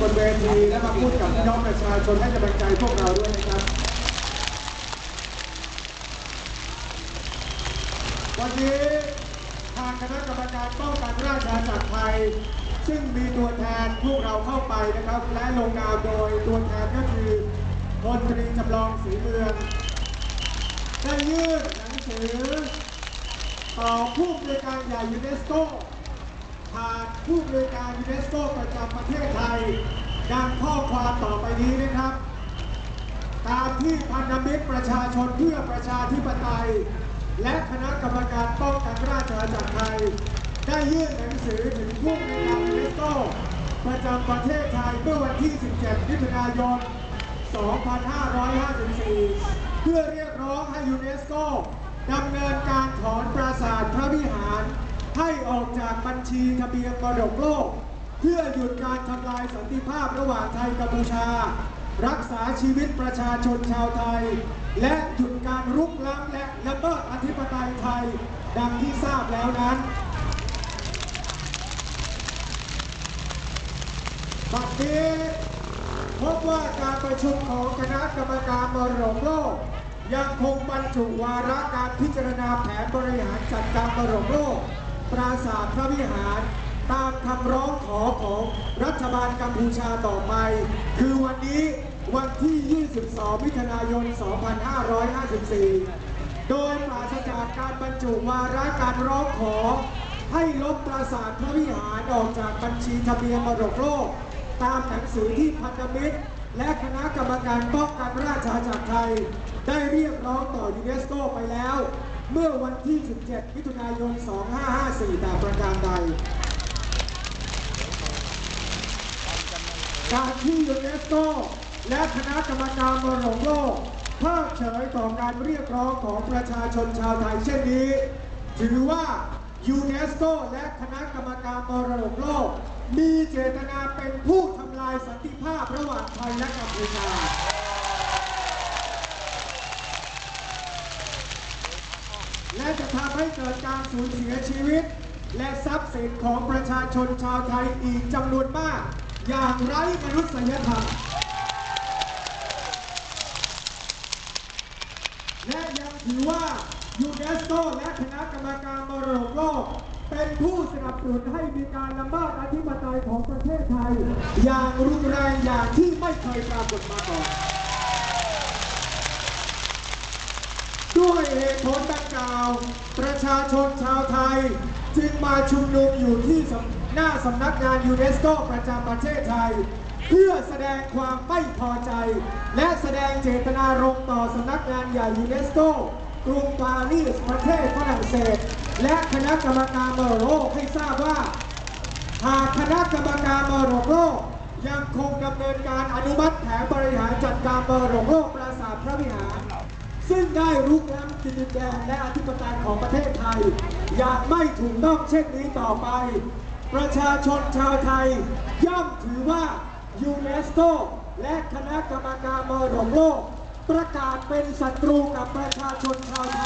บนเวทีและมาพูดกับพี่น้องประชาชนให้กำลังใจพวกเราด้วยนะครับ วันนี้ทางคณะกรรมการป้องกันราชอาณาจักรไทย ซึ่งมีตัวแทนพวกเราเข้าไปนะครับ และลงนามโดยตัวแทนก็คือพลตรีจำลองศรีเมืองได้ยื่นหนังสือต่อผู้อำนวยการใหญ่ยูเนสโก ผ่านผู้อำนวยการยูเนสโกประจำประเทศไทย ดังข้อความต่อไปนี้นะครับตามที่พันธมิตรประชาชนเพื่อประชาธิปไตย และคณะกรรมการป้องกันราชอาณาจักรไทย ได้ยื่นหนังสือถึงผู้ในวยการยูเนสโกประจำประเทศไทยเมื่อวันที่ 17 มิถุนายน 2554 เพื่อเรียกร้องให้ยูเนสโกดำเนินการถอนปราสาทพระวิหาร ให้ออกจากบัญชีทะเบียนมรดกโลก เพื่อหยุดการทำลายสันติภาพระหว่างไทยกัมพูชา รักษาชีวิตประชาชนชาวไทย และหยุดการรุกล้ำและละเมิดอธิปไตยไทย ดังที่ทราบแล้วนั้นบัดนี้พบว่าการประชุมของคณะกรรมการมรดกโลก ยังคงบรรจุวาระการพิจารณาแผนบริหารจัดการมรดกโลก ปราสาทพระวิหาร ตามคำร้องขอของรัฐบาลกัมพูชาต่อไป คือวันนี้วันที่ 22 มิถุนายน 2554 โดยปราศจากการบรรจุวาระการร้องขอ ให้ลบปราสาทพระวิหารออกจากบัญชีทะเบียนมรดกโลก ตามหนังสือที่พันธมิตร และคณะกรรมการป้องกันราชอาณาจักรไทย ได้เรียกร้องต่อยูเนสโกไปแล้ว เมื่อวันที่ 17 มิถุนายน 2554 แต่ประการใดการที่ยูเนสโกและคณะกรรมการมรดกโลกเพิกเฉยต่อการเรียกร้องของประชาชนชาวไทยเช่นนี้ ถือว่ายูเนสโกและคณะกรรมการมรดกโลก มีเจตนาเป็นผู้ทำลายสันติภาพระหว่างไทยและกัมพูชา และจะทำให้เกิดการสูญเสียชีวิต และทรัพย์สินของประชาชนชาวไทยอีกจำนวนมาก อย่างไร้มนุษยธรรม และยังถือว่ายูเนสโกและคณะกรรมการมรดกโลก เป็นผู้สนับสนุนให้มีการละเมิดอธิปไตยของประเทศไทย อย่างรุนแรงอย่างที่ไม่เคยปรากฏมาก่อน ด้วยเหตุผลดังกล่าว ประชาชนชาวไทย จึงมาชุมนุมอยู่ที่หน้าสำนักงานยูเนสโกประจำประเทศไทย เพื่อแสดงความไม่พอใจ และแสดงเจตนารมณ์ต่อสำนักงานใหญ่ยูเนสโกกรุงปารีสประเทศฝรั่งเศส และคณะกรรมการมรดกโลกให้ทราบว่าหากคณะกรรมการมรดกโลกยังคงดำเนินการอนุมัติแผนบริหารจัดการมรดกโลกปราสาทพระวิหาร ซึ่งได้รุกล้ำดินแดนและอธิปไตยของประเทศไทย อย่างไม่ถูกต้องเช่นนี้ต่อไป ประชาชนชาวไทย ย่อมถือว่ายูเนสโกและคณะกรรมการมรดกโลก ประกาศเป็นศัตรูกับประชาชนชาวไทย